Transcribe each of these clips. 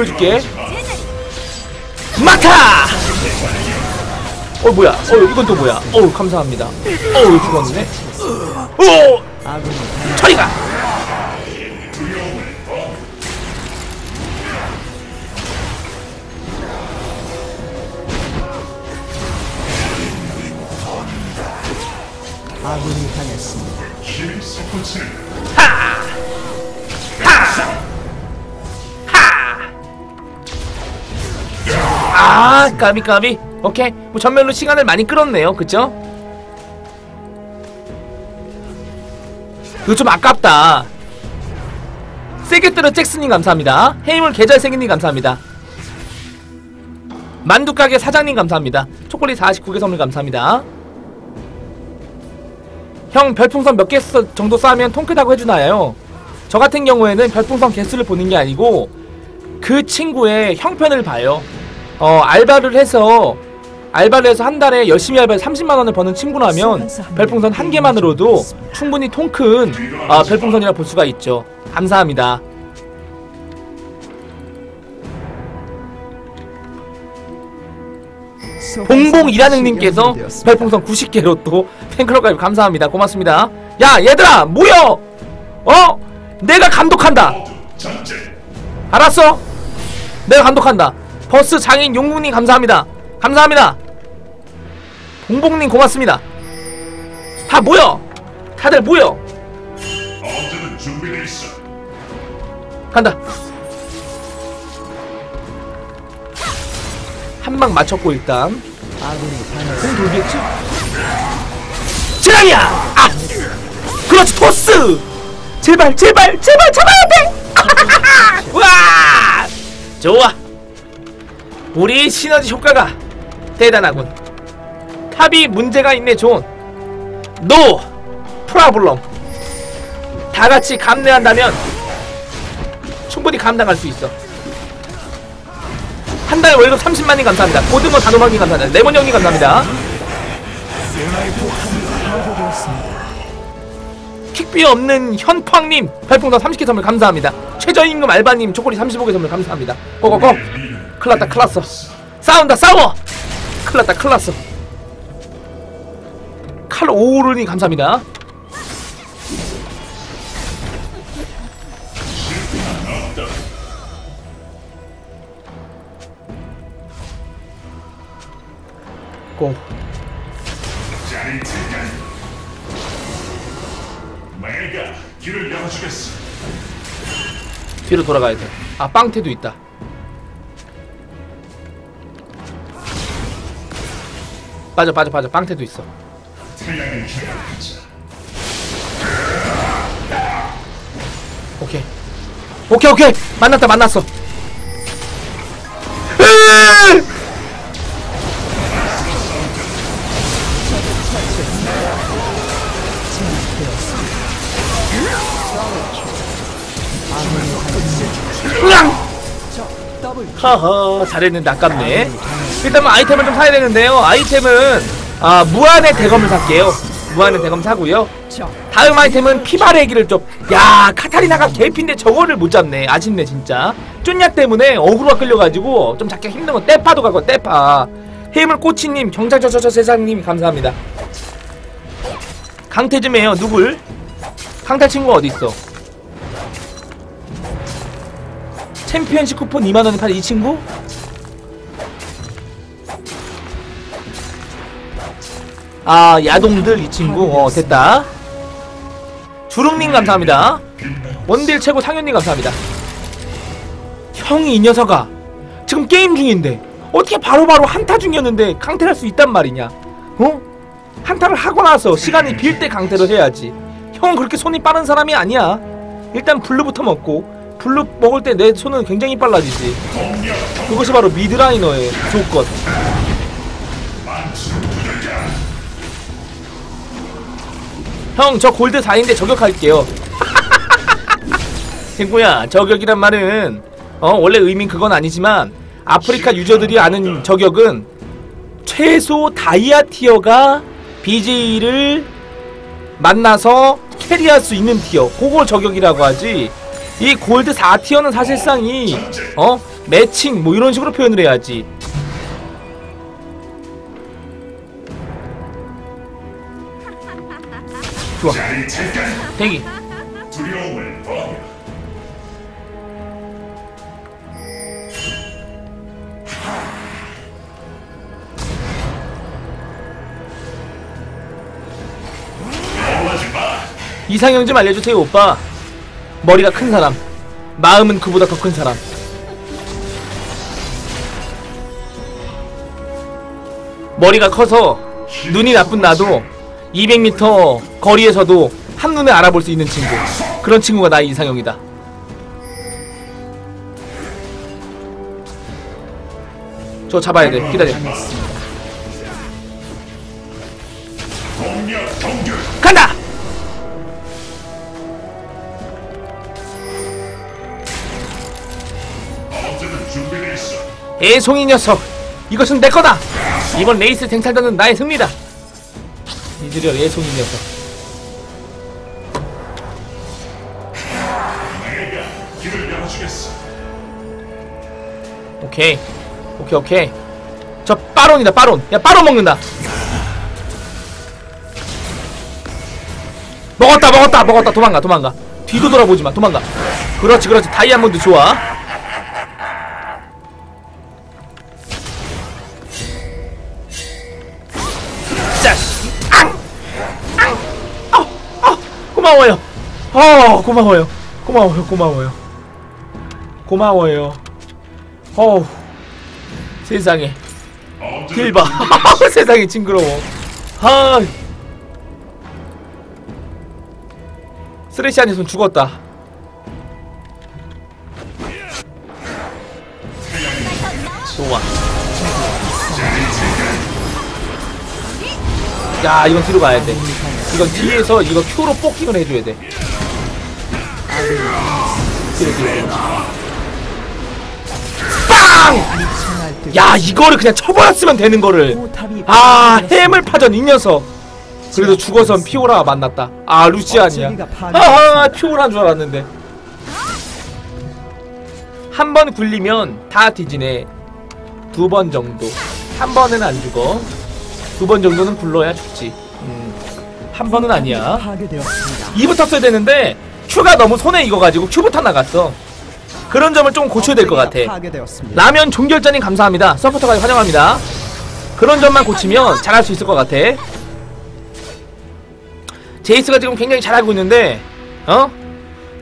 보여줄게. 마타 어 뭐야? 어 이건 또 뭐야? 어 감사합니다. 어 죽었네. 오 저리가! 아군이 당했습니다. 아 까비 까비. 오케이. 뭐 전멸로 시간을 많이 끌었네요. 그쵸? 그거 좀 아깝다. 세게 때려 잭슨님 감사합니다. 해임을 계절생이님 감사합니다. 만두가게 사장님 감사합니다. 초콜릿 49개 선물 감사합니다. 형 별풍선 몇 개 정도 쌓으면 통크다고 해주나요? 저 같은 경우에는 별풍선 개수를 보는 게 아니고 그 친구의 형편을 봐요 어 알바를 해서 알바를 해서 한 달에 열심히 알바해서 30만원을 버는 친구라면 별풍선 한 개만으로도 충분히 통큰 아, 별풍선이라 볼 수가 있죠. 감사합니다. 봉봉 이라능님께서 별풍선 90개로 또 팬클럽 가입 감사합니다. 고맙습니다. 야 얘들아 모여! 어? 내가 감독한다. 알았어? 내가 감독한다 버스 장인 용국님 감사합니다 감사합니다 봉봉님 고맙습니다 다 모여 다들 모여. 간다 한 방 맞췄고 일단. 공 돌겠지? 지랑이야! 아! 그렇지 토스! 제발 제발 제발 잡아야 돼! 와! 좋아 우리 시너지 효과가 대단하군. 탑이 문제가 있네 존. 노! 프라블럼 다같이 감내한다면 충분히 감당할 수 있어. 한 달 월급 30만님 감사합니다. 고등어 단호박님 감사합니다. 레몬 형님 감사합니다. 킥비 없는 현팡님 별풍선 30개 선물 감사합니다. 최저임금 알바님 초콜릿 35개 선물 감사합니다. 고고고 클났다 클났어 싸운다 싸워 클났다 클났어 칼 오르니 감사합니다 고. 뒤로 돌아가야 돼. 아, 빵태도 있다. 빠져, 빠져, 빠져. 빵태도 있어. 오케이. 오케이, 오케이. 만났다, 만났어. 하하 잘했는데 아깝네. 일단 뭐 아이템을 좀 사야 되는데요. 아이템은 아 무한의 대검을 살게요. 무한의 대검 사고요. 적 다음 아이템은 피바레기를 좀야 카타리나가 개피인데 저거를 못 잡네. 아쉽네 진짜. 쫀냐 때문에 어그로가 끌려가지고 좀 잡기가 힘든 건 떼파도 가고 떼파. 해물 꼬치님 경장저저저 세상님 감사합니다. 강태 좀 해요 누굴? 강태 친구 어딨어 챔피언십 쿠폰 2만원에 팔이 이 친구? 아 야동들 이 친구. 어 됐다. 주름님 감사합니다. 원딜 최고 상현님 감사합니다. 형이 이 녀석아. 지금 게임 중인데 어떻게 바로 바로 한타 중이었는데 강퇴할 수 있단 말이냐? 어? 한타를 하고 나서 시간이 빌 때 강퇴를 해야지. 형은 그렇게 손이 빠른 사람이 아니야. 일단 블루부터 먹고 블루 먹을 때 내 손은 굉장히 빨라지지. 그것이 바로 미드라이너의 조건. 형 저 골드 4인데 저격할게요. 친구야 저격이란 말은 어 원래 의미는 그건 아니지만 아프리카 유저들이 아는 저격은 최소 다이아 티어가 BJ를 만나서 캐리할 수 있는 티어. 그걸 저격이라고 하지 이 골드 4티어는 사실상 이 어? 매칭 뭐 이런 식으로 표현을 해야지 좋아? 대기. 이상형 좀 알려주세요 오빠 머리가 큰 사람. 마음은 그보다 더 큰 사람. 머리가 커서 눈이 나쁜 나도 200m 거리에서도 한눈에 알아볼 수 있는 친구. 그런 친구가 나의 이상형이다. 저 잡아야 돼. 기다려. 간다 애송이 녀석. 이것은 내 거다. 이번 레이스 생산자는 나의 승리다. 이들여 애송이 녀석. 오케이. 오케이 오케이. 저 빠론이다 빠론. 야 빠론 먹는다. 먹었다 먹었다 먹었다. 도망가 도망가. 뒤도 돌아보지마 도망가. 그렇지 그렇지. 다이아몬드 좋아 고마워요. 어 고마워요. 고마워요 고마워요. 고마워요. 어우 세상에. 언제든 길봐. 세상에 징그러워. 아 쓰레쉬 아니었으면 죽었다 야 이건 뒤로 가야 돼. 이건 뒤에서 이거 Q로 뽑기를 해줘야 돼. 뒤로 뒤로. 빵! 야 이거를 그냥 쳐버렸으면 되는 거를. 아. 해물 파전 이 녀석. 그래도 죽어선 피오라가 만났다. 아 루시안이야. 파괴됐습니다. 하하 피오라인 줄 알았는데. 한 번 굴리면 다 뒤지네. 두 번 정도. 한 번은 안 죽어 두 번 정도는 굴러야 죽지 음, 한 번은 아니야 파괴되었습니다. 2부터 써야 되는데 큐가 너무 손에 익어가지고 큐부터 나갔어 그런 점을 좀 고쳐야 될 것 같아 파괴되었습니다. 라면 종결자님 감사합니다. 서포터까지 환영합니다. 그런 점만 고치면 잘할 수 있을 것 같아. 제이스가 지금 굉장히 잘하고 있는데, 어?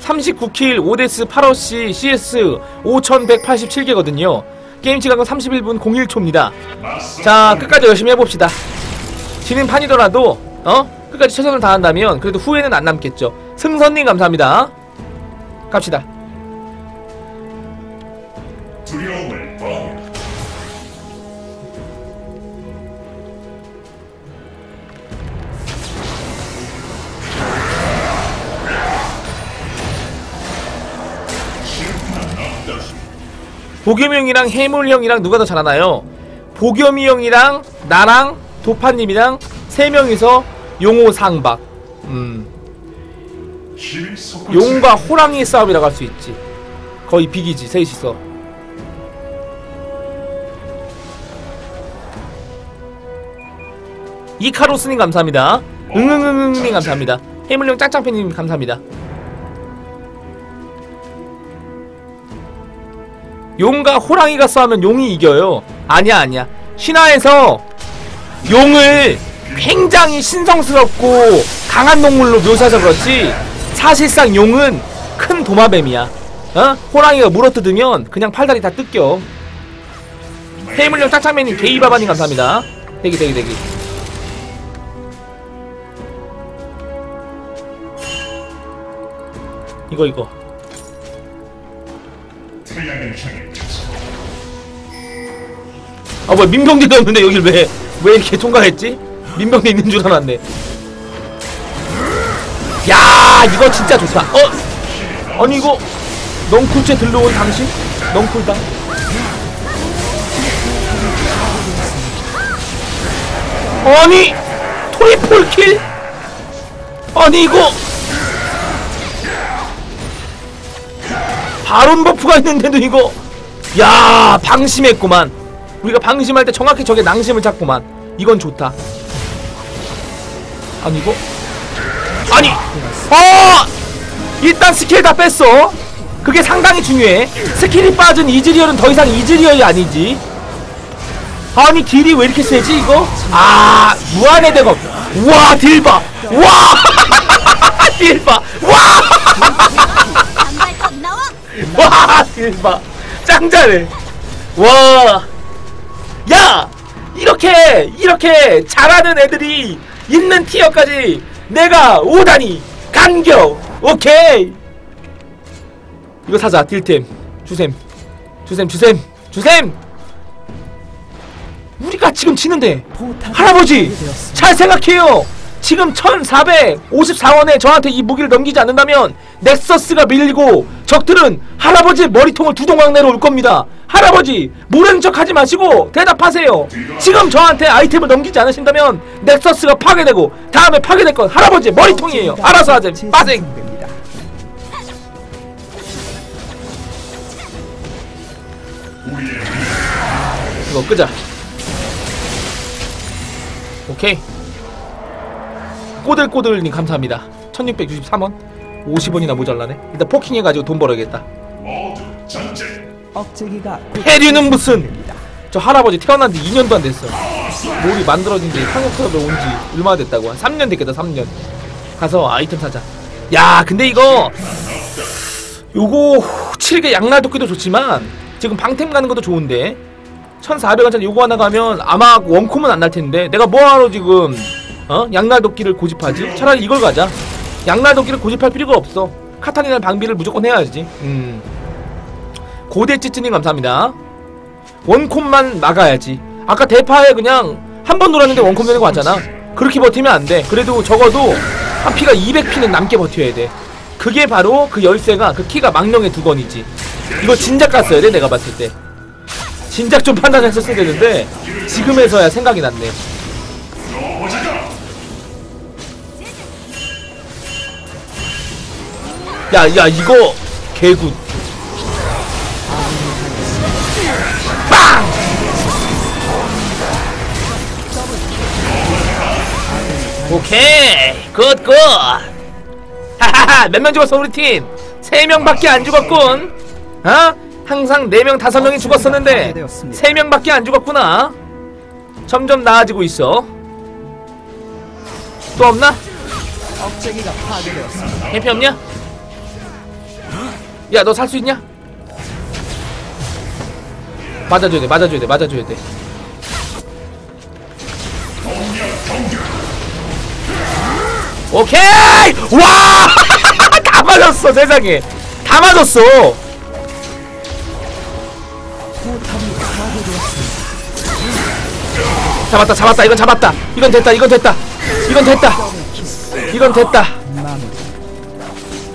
39킬, 5데스, 8어시, CS 5187개거든요. 게임 시간은 31분 01초입니다. 맞서. 자, 끝까지 열심히 해봅시다. 지는 판이더라도, 어? 끝까지 최선을 다한다면, 그래도 후회는 안 남겠죠. 승선님 감사합니다. 갑시다. 보겸이 형이랑 해물 형이랑 누가 더 잘하나요? 보겸이 형이랑 나랑 도파님이랑 세 명이서 용호 상박. 음, 용과 호랑이 싸움이라고 할 수 있지. 거의 비기지 셋이서. 이카로스님 감사합니다. 응응응응님 감사합니다. 해물 형 짱짱팬님 감사합니다. 용과 호랑이가 싸우면 용이 이겨요. 아니야, 아니야. 신화에서 용을 굉장히 신성스럽고 강한 동물로 묘사해서 그렇지 사실상 용은 큰 도마뱀이야. 어? 호랑이가 물어뜯으면 그냥 팔다리 다 뜯겨. 해물령 짝창맨님 게이바바님 감사합니다. 대기 대기 대기. 이거 이거. 아 뭐야 민병대도 없는데 여길 왜 왜 이렇게 통과했지? 민병대 있는 줄 알았네. 야 이거 진짜 좋다. 어? 아니 이거 넝쿨째 들러온 당신? 넝쿨다. 아니 트리플 킬? 아니 이거 바론 버프가 있는데도 이거. 야 방심했구만. 우리가 방심할 때 정확히 저게 낭심을 찾구만. 이건 좋다. 아니 이거? 아니! 어! 일단 스킬 다 뺐어. 그게 상당히 중요해. 스킬이 빠진 이즈리얼은 더 이상 이즈리얼이 아니지. 아니 딜이 왜 이렇게 세지 이거? 아 무한의 대검. 와 딜봐. 와! 딜봐. 와! 와, 대박. 짱 잘해. 와. 야! 이렇게, 이렇게 잘하는 애들이 있는 티어까지 내가 오다니! 간격! 오케이! 이거 사자, 딜템. 주셈. 주셈, 주셈, 주셈! 우리가 지금 치는데, 할아버지! 잘 생각해요! 지금 1454원에 저한테 이 무기를 넘기지 않는다면 넥서스가 밀리고 적들은 할아버지의 머리통을 두동강 내로 올 겁니다. 할아버지 모르는 척 하지 마시고 대답하세요. 지금 저한테 아이템을 넘기지 않으신다면 넥서스가 파괴되고 다음에 파괴될 건 할아버지의 머리통이에요. 알아서 하세요. 빠생. 이거 끄자. 오케이. 꼬들꼬들님 감사합니다. 1663원. 50원이나 모자라네. 일단 포킹해가지고 돈 벌어야겠다. 해류는 무슨. 저 할아버지 태어난 지 2년도 안 됐어. 롤이 만들어진 지 상역클럽에 온지 얼마나 됐다고 한 3년 됐겠다 3년. 가서 아이템 사자. 야 근데 이거 요거 7개 양날 도끼도 좋지만 지금 방템 가는 것도 좋은데 1400원짜리 요거 하나 가면 아마 원콤은 안 날 텐데 내가 뭐하러 지금 어? 양날 도끼를 고집하지? 차라리 이걸 가자. 양날 도끼를 고집할 필요가 없어. 카타리나 방비를 무조건 해야지. 음. 고대 찌찌님 감사합니다. 원콤만 막아야지. 아까 대파에 그냥 한 번 놀았는데 원콤 되는 거 같잖아. 그렇게 버티면 안 돼. 그래도 적어도 한 피가 200피는 남게 버텨야 돼. 그게 바로 그 열쇠가 그 키가 망령의 두 건이지. 이거 진작 갔어야 돼 내가 봤을 때. 진작 좀 판단했었어야 되는데 지금에서야 생각이 났네. 야, 야, 이거 개굿. 빵! 오케이, 굿, 굿. 하하하, 몇 명 죽었어 우리 팀? 세 명밖에 안 죽었군. 어? 항상 네 명, 다섯 명이 죽었었는데 세 명밖에 안 죽었구나. 점점 나아지고 있어. 또 없나? 억제기가 파괴되었습니다. 해피 없냐? 야, 너 살 수 있냐? 맞아줘야 돼, 맞아줘야 돼, 맞아줘야 돼. 오케이! 와! 다 맞았어, 세상에. 다 맞았어. 잡았다, 잡았다, 이건 잡았다. 이건 됐다, 이건 됐다. 이건 됐다. 이건 됐다.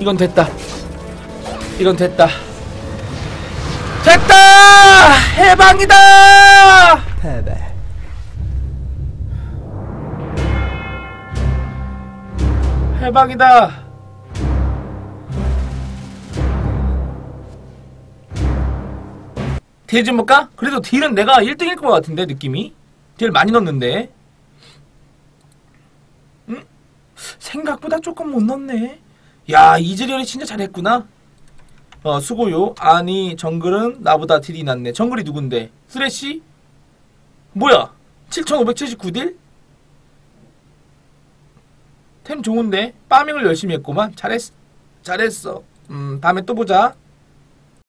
이건 됐다. 이건 됐다. 됐다! 해방이다! 패배. 해방이다. 딜 좀 볼까? 그래도 딜은 내가 1등일 것 같은데 느낌이 딜 많이 넣었는데 응? 생각보다 조금 못 넣네 야 이즈리얼이 진짜 잘했구나 어 수고요. 아니 정글은 나보다 딜이 낫네. 정글이 누군데? 쓰레쉬? 뭐야? 7579딜? 템 좋은데? 빠밍을 열심히 했구만. 잘했 잘했어. 음 다음에 또 보자